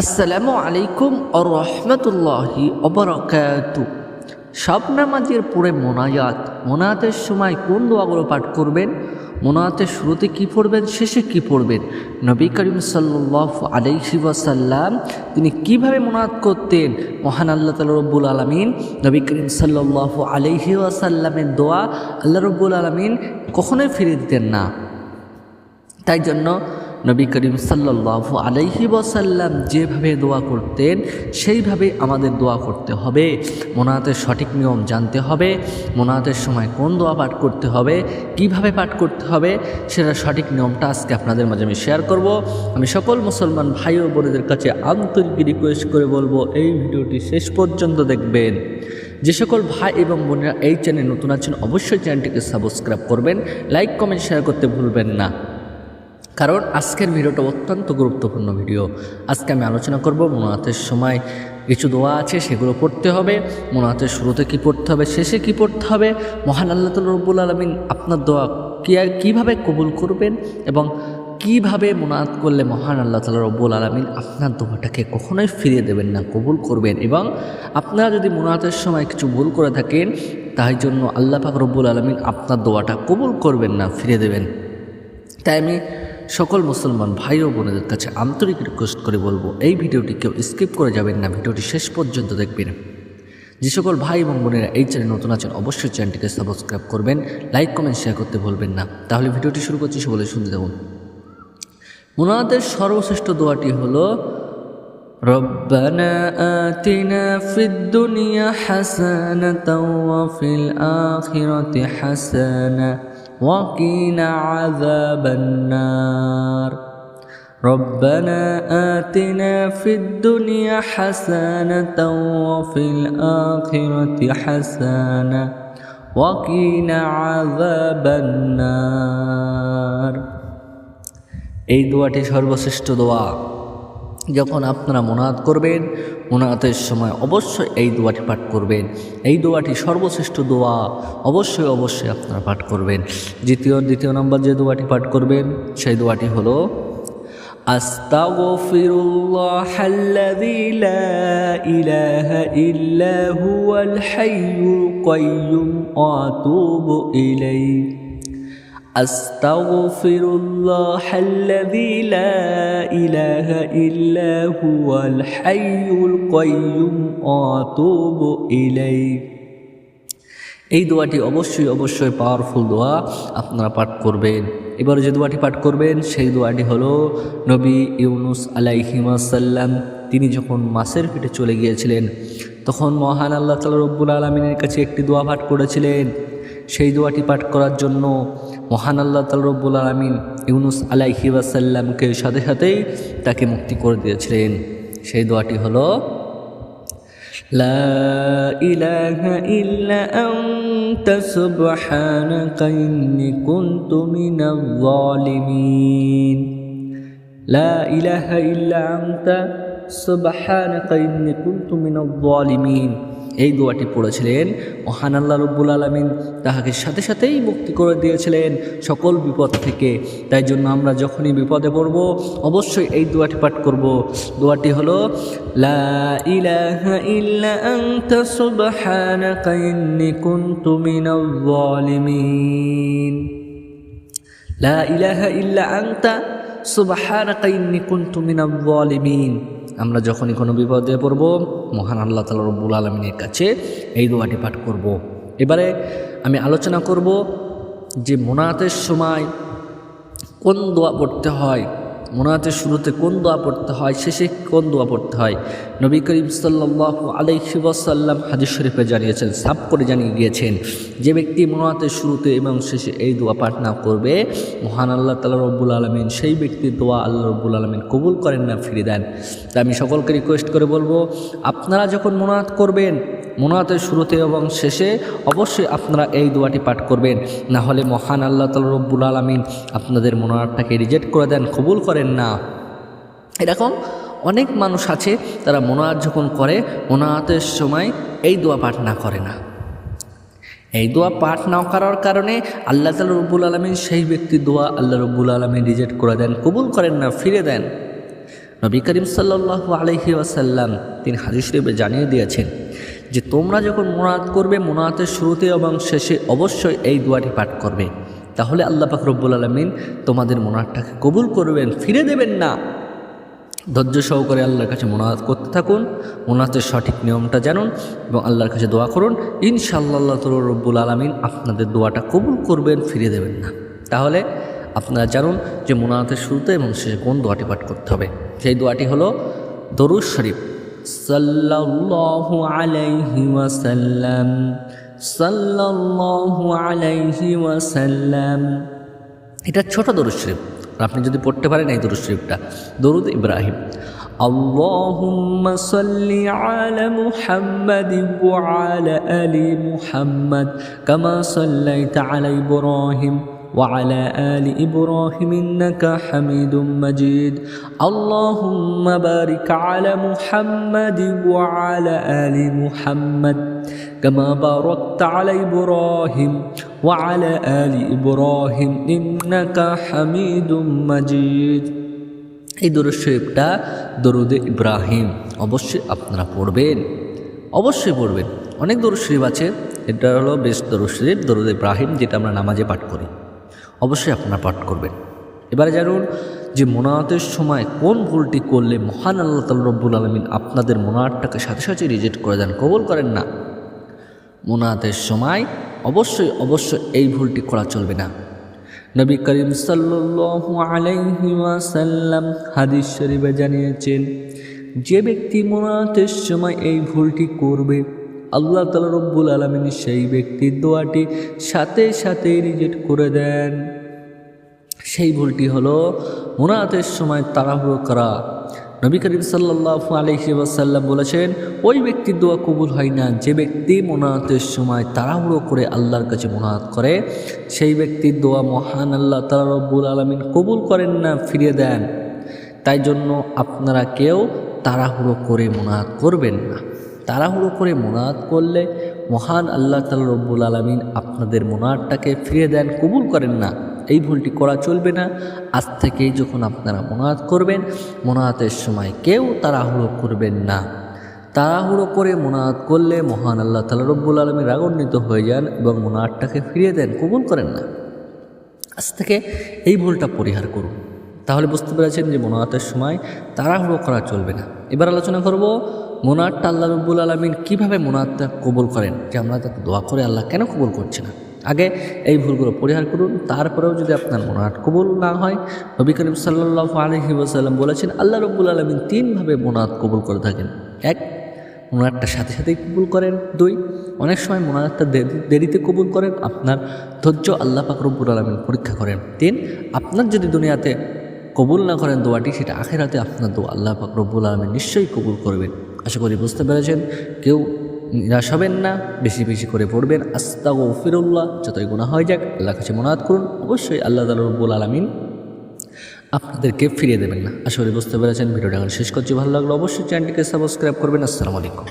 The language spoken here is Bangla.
আসসালামু আলাইকুম ও রহমতুল্লাহি অবরকাত সব নামাজের পরে মোনাজাত, মোনাজাতের সময় কোন দোয়াগুলো পাঠ করবেন, মোনাজাতের শুরুতে কি পড়বেন, শেষে কি পড়বেন? নবী করিম সাল্লাহ আলাইহি ওয়াসাল্লাম তিনি কীভাবে মোনাজাত করতেন? মহান আল্লাহ তালা রব্বুল আলমিন নবী করিম সাল্লাহ আলাইহি ওয়াসাল্লামের দোয়া আল্লাহ রব্বুল আলমিন কখনোই ফিরে দিতেন না। তাই জন্য নবী করিম সাল্লাহ আলাইহি ওয়াসাল্লাম যেভাবে দোয়া করতেন, সেইভাবে আমাদের দোয়া করতে হবে। মোনাতের সঠিক নিয়ম জানতে হবে। মোনাতের সময় কোন দোয়া পাঠ করতে হবে, কীভাবে পাঠ করতে হবে সেটা সঠিক নিয়মটা আজকে আপনাদের মাঝে আমি শেয়ার করব। আমি সকল মুসলমান ভাই ও বোনদের কাছে আন্তরিক রিকোয়েস্ট করে বলব, এই ভিডিওটি শেষ পর্যন্ত দেখবেন। যে সকল ভাই এবং বোনেরা এই চ্যানেল নতুন আছেন, অবশ্যই চ্যানেলটিকে সাবস্ক্রাইব করবেন। লাইক কমেন্ট শেয়ার করতে ভুলবেন না। কারণ আজকের ভিডিওটা অত্যন্ত গুরুত্বপূর্ণ ভিডিও। আজকে আমি আলোচনা করব মোনাতের সময়। কিছু দোয়া আছে, সেগুলো পড়তে হবে। মোনাতের শুরুতে কি পড়তে হবে, শেষে কি পড়তে হবে? মহান আল্লাহ তাল রব্বুল আলমিন আপনার দোয়া কী, কীভাবে কবুল করবেন এবং কীভাবে মোনাত করলে মহান আল্লাহ তালা রব্বুল আলমিন আপনার দোয়াটাকে কখনোই ফিরিয়ে দেবেন না, কবুল করবেন এবং আপনারা যদি মোনাতের সময় কিছু ভুল করে থাকেন, তাই জন্য আল্লাহ পাক রব্বুল আলমিন আপনার দোয়াটা কবুল করবেন না ফিরে দেবেন। তাই আমি সকল মুসলমান ভাই ও বোনেদের কাছে আন্তরিক রিকোয়েস্ট করে বলবো এই ভিডিওটি কেউ স্কিপ করে যাবেন না ভিডিওটি শেষ পর্যন্ত দেখবেন যে সকল ভাই এবং বোনেরা এই চ্যানেল নতুন আছেন অবশ্যই চ্যানেলটিকে সাবস্ক্রাইব করবেন লাইক কমেন্ট শেয়ার করতে ভুলবেন না তাহলে ভিডিওটি শুরু করছি সে বলে শুনতে দেখুন মোনাদের সর্বশ্রেষ্ঠ দোয়াটি হলো ربنا آتنا في الدنيا حسنة وفي الآخرة حسنة وقنا عذاب النار ربنا آتنا في الدنيا حسنة وفي الآخرة حسنة وقنا عذاب النار এই দোয়াটি সর্বশ্রেষ্ঠ দোয়া যখন আপনারা মোনাত করবেন মোনাতের সময় অবশ্যই এই দোয়াটি পাঠ করবেন এই দোয়াটি সর্বশ্রেষ্ঠ দোয়া অবশ্যই অবশ্যই আপনারা পাঠ করবেন দ্বিতীয় দ্বিতীয় নম্বর যে দোয়াটি পাঠ করবেন সেই দোয়াটি হলো أستغفر الله الذي لا إله إلا هو الحي القيوم وأتوب إليه أستغفر الله الذي لا إله إلا هو الحي القيوم وأتوب إليه এই দোয়াটি অবশ্যই অবশ্যই পাওয়ারফুল দোয়া আপনারা পাঠ করবেন এবারে যে দোয়াটি পাঠ করবেন সেই দোয়াটি হলো নবী ইউনুস আলাইহিমাসাল্লাম তিনি যখন মাসের পেটে চলে গিয়েছিলেন তখন মহান আল্লাহ তালা রব্বুল আলমিনের কাছে একটি দোয়া পাঠ করেছিলেন সেই দোয়াটি পাঠ করার জন্য মহান আল্লাহ তাল রব্বুল আলমিন ইউনুস আলাইহি ওয়াসাল্লামকে সাথে সাথেই তাকে মুক্তি করে দিয়েছিলেন সেই দোয়াটি হলো لا إله إلا أنت سبحانك إني كنت من الظالمين لا إله إلا أنت سبحانك إني كنت من الظالمين এই দোয়াটি পড়েছিলেন, মহান আল্লাহ রব্বুল আলমিন তাহাকে সাথে সাথেই মুক্তি করে দিয়েছিলেন সকল বিপদ থেকে। তাই জন্য আমরা যখনই বিপদে পড়ব, অবশ্যই এই দোয়াটি পাঠ করব। দোয়াটি হলো, লা ইলাহা ইল্লা আনতা সুবহানাকা ইন্নী কুনতু মিনাল আমরা যখনই কোনো বিপদে পড়ব, মহান আল্লাহ তালা রব্বুল আলমিনের কাছে এই দোয়াটি পাঠ করব। এবারে আমি আলোচনা করব যে মোনাতের সময় কোন দোয়া পড়তে হয় মোনাতের শুরুতে কোন দোয়া পড়তে হয়, শেষে কোন দোয়া পড়তে হয়? নবী করিম সাল্লাহ আলাইহি ওয়াসাল্লাম হাদিস শরীফে জানিয়েছেন সাপ করে জানিয়ে গিয়েছেন যে ব্যক্তি মোনাতের শুরুতে এবং শেষে এই দোয়া পাঠ না করবে, মহান আল্লাহ তালা রব্বুল আলমিন সেই ব্যক্তির দোয়া আল্লাহ রব্বুল আলমিন কবুল করেন না ফিরে দেন। তাই আমি সকলকে রিকোয়েস্ট করে বলব, আপনারা যখন মোনাত করবেন মোনাতের শুরুতে এবং শেষে অবশ্যই আপনারা এই দোয়াটি পাঠ করবেন। না হলে মহান আল্লাহ তাল রব্বুল আলমিন আপনাদের মোনাতটাকে রিজেক্ট করে দেন, কবুল করেন না। এরকম অনেক মানুষ আছে, তারা মোনাত যখন করে মোনাতের সময় এই দোয়া পাঠ না করে না। এই দোয়া পাঠ না করার কারণে আল্লাহ তালা রব্বুল আলমিন সেই ব্যক্তি দোয়া আল্লাহ রব্বুল আলমিন রিজেক্ট করে দেন, কবুল করেন না, ফিরে দেন। নবী করিম সাল্লাহ আলহি ওয়াসাল্লাম তিনি হাদিস শরীফে জানিয়ে দিয়েছেন যে তোমরা যখন মোনাত করবে মোনাতের শুরুতে এবং শেষে অবশ্যই এই দোয়াটি পাঠ করবে। তাহলে আল্লাহ পাক রব্বুল আলমিন তোমাদের মোনাতটাকে কবুল করবেন, ফিরে দেবেন না। ধৈর্য সহকারে আল্লাহর কাছে মোনাজাত করতে থাকুন মোনাতের সঠিক নিয়মটা জানুন এবং আল্লাহর কাছে দোয়া করুন। ইনশাআল্লাহ তোর রব্বুল আলমিন আপনাদের দোয়াটা কবুল করবেন, ফিরে দেবেন না। তাহলে আপনারা জানুন যে মোনাতের শুরুতে এবং শেষে কোন দোয়াটি পাঠ করতে হবে। সেই দোয়াটি হলো দরুদ শরীফ। সাল্লাল্লাহু আলাইহি ওয়াসাল্লাম সাল্লাল্লাহু আলাইহি ওয়াসাল্লাম এটা ছোট দরুদ শরীফ আর আপনি যদি পড়তে পারেন এই দরুদ শরীফটা দরুদ ইব্রাহিম اللهم صل على محمد وعلى ال محمد كما صليت على ابراهيم وعلى ال ابراهيم انك حميد مجيد اللهم بارك على محمد وعلى ال محمد كما باركت على ابراهيم وعلى ال ابراهيم انك حميد مجيد এই দরুদ শরীফটা দরুদে ইব্রাহিম অবশ্যই আপনারা পড়বেন অবশ্যই পড়বেন অনেক দরুদ শরীফ আছে এটা হলো বেশ দরুদ শরীফ দরুদ ইব্রাহিম যেটা আমরা নামাজে পাঠ করি অবশ্যই আপনারা পাঠ করবেন। এবারে জানুন যে মোনাতের সময় কোন ভুলটি করলে মহান আল্লাহ তাল রব্বুল আলমিন আপনাদের মোনাতটাকে সাথে সাথে রিজেক্ট করে দেন, কবল করেন না? মোনাতের সময় অবশ্যই অবশ্যই এই ভুলটি করা চলবে না। নবী করিম সাল্লাল্লাহু আলাইহি ওয়াসাল্লাম হাদিস শরীফে জানিয়েছেন, যে ব্যক্তি মোনাতের সময় এই ভুলটি করবে আল্লাহ তালা রব্বুল আলমিন সেই ব্যক্তির দোয়াটি সাথে সাথে রিজেক্ট করে দেন। সেই ভুলটি হলো মোনাতের সময় তাড়াহুড়ো করা। নবী করিম সাল্লাহ আলহি ওয়াসাল্লাম বলেছেন, ওই ব্যক্তির দোয়া কবুল হয় না। যে ব্যক্তি মোনাতের সময় তাড়াহুড়ো করে আল্লাহর কাছে মোনাত করে, সেই ব্যক্তির দোয়া মহান আল্লাহ তালা রব্বুল আলমিন কবুল করেন না, ফিরিয়ে দেন। তাই জন্য আপনারা কেউ তাড়াহুড়ো করে মোনাত করবেন না। তাড়াহুড়ো করে মোনাত করলে মহান আল্লাহ তালা রব্বুল আলমিন আপনাদের মোনাতটাকে ফিরিয়ে দেন, কবুল করেন না। এই ভুলটি করা চলবে না। আজ থেকেই যখন আপনারা মোনাত করবেন মোনাতের সময় কেউ তাড়াহুড়ো করবেন না। তাড়াহুড়ো করে মোনাদ করলে মহান আল্লাহ তালা রব্বুল আলমী রাগান্বিত হয়ে যান এবং মোনাতটাকে ফিরিয়ে দেন, কবুল করেন না। আজ থেকে এই ভুলটা পরিহার করুন। তাহলে বুঝতে পেরেছেন যে মোনাতের সময় তাড়াহুড়ো করা চলবে না। এবার আলোচনা করব মোনাতটা আল্লাহ রব্বুল আলমিন কীভাবে মোনাতটা কবুল করেন? যে আমরা তাকে দোয়া করে আল্লাহ কেন কবুল করছে না? আগে এই ভুলগুলো পরিহার করুন, তারপরেও যদি আপনার মোনাট কবুল না হয়, নবী করিম সাল্লাহ আলহি ওসাল্লাম বলেছেন, আল্লাহ রব্বুল আলমিন তিনভাবে মোনাত কবুল করে থাকেন। এক মোনাটটা সাথে সাথেই কবুল করেন। দুই, অনেক সময় মোনাজাতটা দেরিতে কবুল করেন, আপনার ধৈর্য আল্লাহ পাক রব্বুল আলমিন পরীক্ষা করেন। তিন, আপনার যদি দুনিয়াতে কবুল না করেন দোয়াটি, সেটা আখেরাতে আপনার দোয়া আল্লাহ পাক রব্বুল আলমিন নিশ্চয়ই কবুল করবেন। আশা করি বুঝতে পেরেছেন। কেউ নিরাশ হবেন না, বেশি বেশি করে পড়বেন। আস্তা ও ফিরুল্লাহ যতই গুণা হয়ে যাক আল্লাহ কাছে মনাদ করুন। অবশ্যই আল্লাহ তালা রব্বুল আলমিন আপনাদেরকে ফিরিয়ে দেবেন না। আশা করি বুঝতে পেরেছেন। ভিডিওটা এখন শেষ করছি। ভালো লাগল অবশ্যই চ্যানেলটিকে সাবস্ক্রাইব করবেন। আসসালামু আলাইকুম।